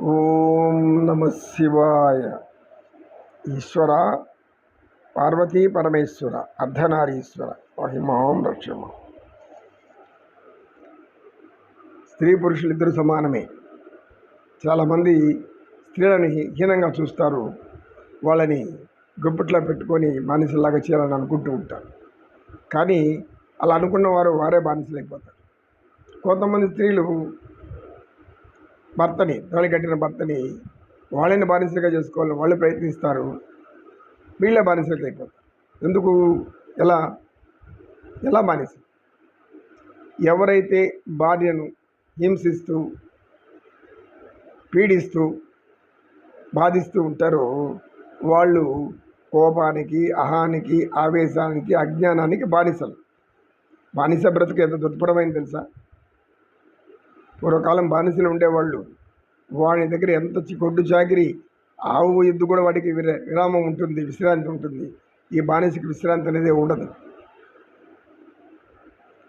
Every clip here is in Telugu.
ఓం నమ శివాయ. ఈశ్వర పార్వతీ పరమేశ్వర అర్ధనారీశ్వర మహిమాం రక్షమ. స్త్రీ పురుషులు ఇద్దరు సమానమే. చాలామంది స్త్రీలని హీనంగా చూస్తారు. వాళ్ళని గుప్పట్లో పెట్టుకొని బానిసలాగా చేయాలని అనుకుంటూ ఉంటారు. కానీ అలా అనుకున్న వారు వారే బానిసలైపోతారు. కొంతమంది స్త్రీలు భర్తని తాళి కట్టిన భర్తని వాళ్ళని బానిసలుగా చేసుకోవాలని వాళ్ళు ప్రయత్నిస్తారు. వీళ్ళే బానిసలుగా అయిపోతారు. ఎందుకు? ఎలా? ఎలా బానిస? ఎవరైతే భార్యను హింసిస్తూ పీడిస్తూ బాధిస్తూ ఉంటారో వాళ్ళు కోపానికి అహానికి ఆవేశానికి అజ్ఞానానికి బానిసలు. బానిస బ్రతుకు ఎంత దుర్భరమైంది తెలుసా? పూర్వకాలం బానిసలు ఉండేవాళ్ళు. వాడి దగ్గర ఎంత కొడ్డు చాకిరి ఆవు ఎద్దు కూడా వాడికి విరామం ఉంటుంది విశ్రాంతి ఉంటుంది. ఈ బానిసకి విశ్రాంతి అనేది ఉండదు.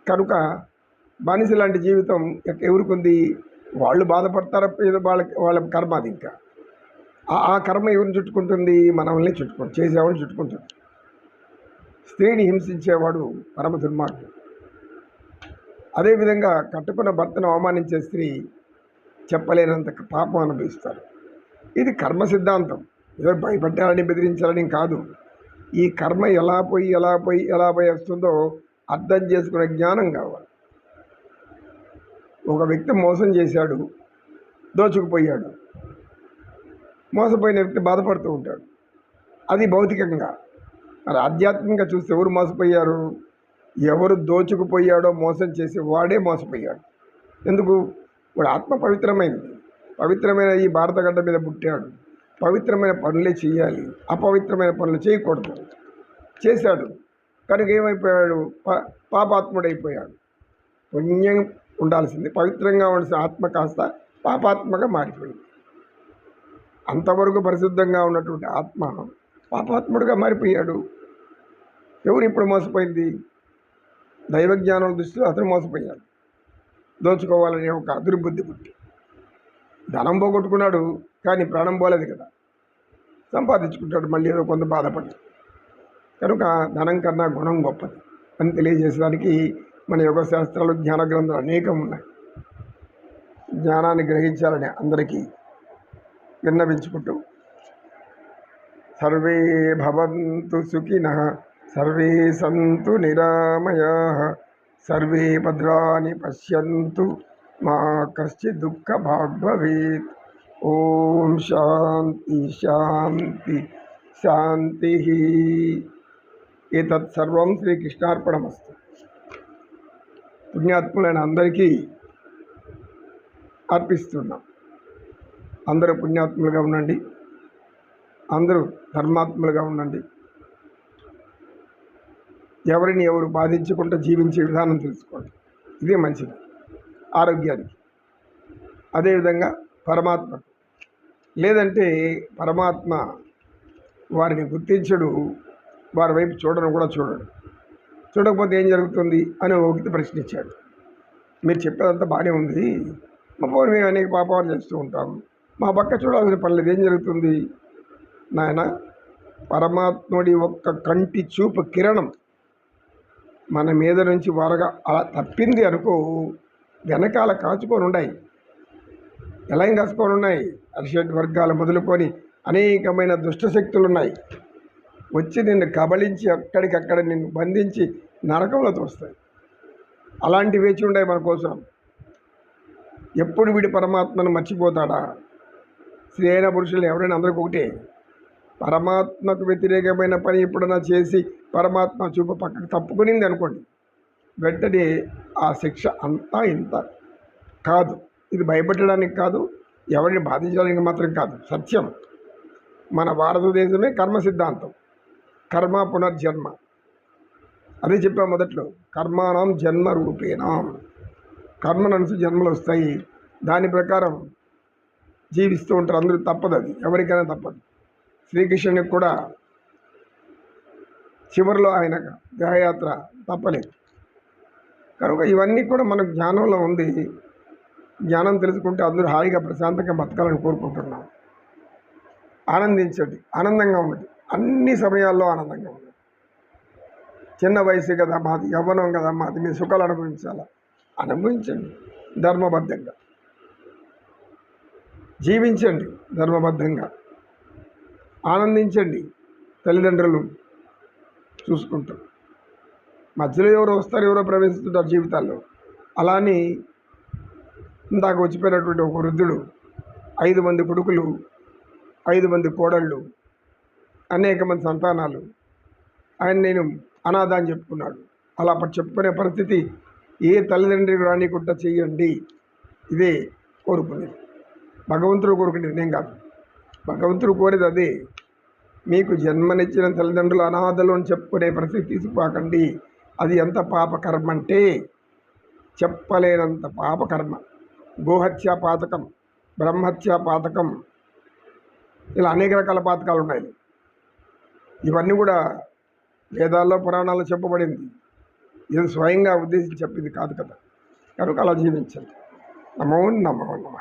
కనుక బానిస లాంటి జీవితం ఎవరికి ఉంది వాళ్ళు బాధపడతారా ఏదో వాళ్ళకి వాళ్ళ కర్మ అది ఇంకా. ఆ- ఆ కర్మ ఎవరిని చుట్టుకుంటుంది? మనల్ని చుట్టుకుంటుంది చేసేవాడిని చుట్టుకుంటుంది. స్త్రీని హింసించేవాడు పరమ దుర్మార్గుడు. అదేవిధంగా కట్టుకున్న భర్తను అవమానించే స్త్రీ చెప్పలేనంత పాపం అనుభవిస్తారు. ఇది కర్మ సిద్ధాంతం. ఏదో భయపెట్టాలని బెదిరించాలని కాదు. ఈ కర్మ ఎలా పోయి ఎలా పోయి ఎలా పోయి వస్తుందో అర్థం చేసుకునే జ్ఞానం కావాలి. ఒక వ్యక్తి మోసం చేశాడు దోచుకుపోయాడు. మోసపోయిన వ్యక్తి బాధపడుతూ ఉంటాడు. అది భౌతికంగా. మరి ఆధ్యాత్మికంగా చూస్తే ఎవరు మోసపోయారు? ఎవరు దోచుకుపోయాడో మోసం చేసి వాడే మోసపోయాడు. ఎందుకు? వాడు ఆత్మ పవిత్రమైంది. పవిత్రమైన ఈ భారతగడ్డ మీద పుట్టాడు. పవిత్రమైన పనులే చేయాలి. అపవిత్రమైన పనులు చేయకూడదు. చేశాడు. కనుక ఏమైపోయాడు? పా పాపాత్ముడైపోయాడు. పుణ్యం ఉండాల్సింది. పవిత్రంగా ఉండాల్సిన ఆత్మ కాస్త పాపాత్మగా మారిపోయింది. అంతవరకు పరిశుద్ధంగా ఉన్నటువంటి ఆత్మ పాపాత్ముడుగా మారిపోయాడు. ఎవరు ఇప్పుడు మోసపోయింది? దైవజ్ఞానం దృష్టిలో అతను మోసపోయాడు. దోచుకోవాలనే ఒక అదురుబుద్ధి పుట్టి. ధనం పోగొట్టుకున్నాడు కానీ ప్రాణం పోలేదు కదా. సంపాదించుకుంటాడు మళ్ళీ ఏదో కొంత బాధపడి. కనుక ధనం కన్నా గుణం గొప్పది అని తెలియజేసడానికి మన యోగ శాస్త్రాలు జ్ఞాన గ్రంథాలు అనేకం ఉన్నాయి. జ్ఞానాన్ని గ్రహించాలని అందరికీ విన్నవించుకుంటూ సర్వే భవంతు సుఖిన సర్వే సంతు నిరామయా. సర్వే భద్రాని పశ్యంతు మా కశ్చి దుఃఖ భాగ్భవేత్. ఓం శాంతి శాంతి శాంతి. ఏతత్ సర్వం శ్రీకృష్ణార్పణమస్తు పుణ్యాత్ములైన అందరికీ అర్పిస్తున్నాం. అందరూ పుణ్యాత్ములుగా ఉండండి. అందరూ ధర్మాత్ములుగా ఉండండి. ఎవరిని ఎవరు బాధించకుండా జీవించే విధానం తెలుసుకోండి. ఇదే మంచిది. ఆరోగ్యానికి. అదేవిధంగా పరమాత్మ. లేదంటే పరమాత్మ వారిని గుర్తించడు వారి వైపు చూడడం కూడా చూడడు. చూడకపోతే ఏం జరుగుతుంది అని ఒక ప్రశ్నించాడు. మీరు చెప్పేదంతా బాగానే ఉంది. మా పౌరు మేము అనేక పాపాలు చేస్తూ ఉంటాము. మా పక్క చూడాల్సిన పర్లేదు ఏం జరుగుతుంది? నాయన పరమాత్ముడి ఒక్క కంటి చూపు కిరణం మన మీద నుంచి వరగా అలా తప్పింది అనుకో వెనకాల కాచుకొని ఉన్నాయి ఎలా కాచుకొని ఉన్నాయి. అరిషడ్ వర్గాలు మొదలుకొని అనేకమైన దుష్ట శక్తులు ఉన్నాయి. వచ్చి నిన్ను కబళించి అక్కడికక్కడ నిన్ను బంధించి నరకంలో తోస్తాయి అలాంటి వేచి ఉన్నాయి మన కోసం. ఎప్పుడు వీడి పరమాత్మను మర్చిపోతాడా? స్త్రీ అయిన పురుషులు ఎవరైనా అందరికీ ఒకటే. పరమాత్మకు వ్యతిరేకమైన పని ఎప్పుడైనా చేసి పరమాత్మ చూపు పక్కకు తప్పుకునింది అనుకోండి వెంటనే ఆ శిక్ష అంతా ఇంత కాదు. ఇది భయపెట్టడానికి కాదు ఎవరిని బాధించడానికి మాత్రం కాదు. సత్యం. మన భారతదేశమే కర్మ సిద్ధాంతం. కర్మ పునర్జన్మ. అదే చెప్పా మొదట్లో కర్మానం జన్మ రూపేణం. కర్మననుసు జన్మలు వస్తాయి. దాని ప్రకారం జీవిస్తూ ఉంటారు. అందరూ తప్పదు అది. ఎవరికైనా తప్పదు. శ్రీకృష్ణునికి కూడా చివరిలో ఆయన దేహయాత్ర తప్పలేదు. కనుక ఇవన్నీ కూడా మనకు జ్ఞానంలో ఉంది. జ్ఞానం తెలుసుకుంటే అందరూ హాయిగా ప్రశాంతంగా బతకాలని కోరుకుంటున్నాం. ఆనందించండి ఆనందంగా ఉండండి. అన్ని సమయాల్లో ఆనందంగా ఉండండి. చిన్న వయసు కదా మాది యవ్వనం కదా మాది మీ సుఖాలు అనుభవించాలా? అనుభవించండి ధర్మబద్ధంగా. జీవించండి ధర్మబద్ధంగా. ఆనందించండి తల్లిదండ్రులు చూసుకుంటూ. మధ్యలో ఎవరో వస్తారు ఎవరో ప్రవేశిస్తుంటారు జీవితాల్లో. అలానే ఇందాక వచ్చిపోయినటువంటి ఒక వృద్ధుడు ఐదు మంది కొడుకులు ఐదు మంది కోడళ్ళు అనేక మంది సంతానాలు. ఆయన నేను అనాథ అని చెప్పుకున్నాడు. అలా చెప్పుకునే పరిస్థితి ఏ తల్లిదండ్రికి రానికుండా చేయండి. ఇదే కోరుకునేది. భగవంతుడు కోరుకునేది నేను కాదు. భగవంతుడు కోరేది అదే. మీకు జన్మనిచ్చిన తల్లిదండ్రులు అనాథలు అని చెప్పుకునే పరిస్థితి తీసుకుపోకండి అది ఎంత పాపకర్మ అంటే చెప్పలేనంత పాపకర్మ. గోహత్య పాతకం బ్రహ్మహత్య పాతకం ఇలా అనేక రకాల పాతకాలు ఉన్నాయి. ఇవన్నీ కూడా వేదాల్లో పురాణాల్లో చెప్పబడింది. ఇది స్వయంగా ఉద్దేశించి చెప్పింది కాదు కదా. కనుక అలా జీవించండి. నమో నమో నమ.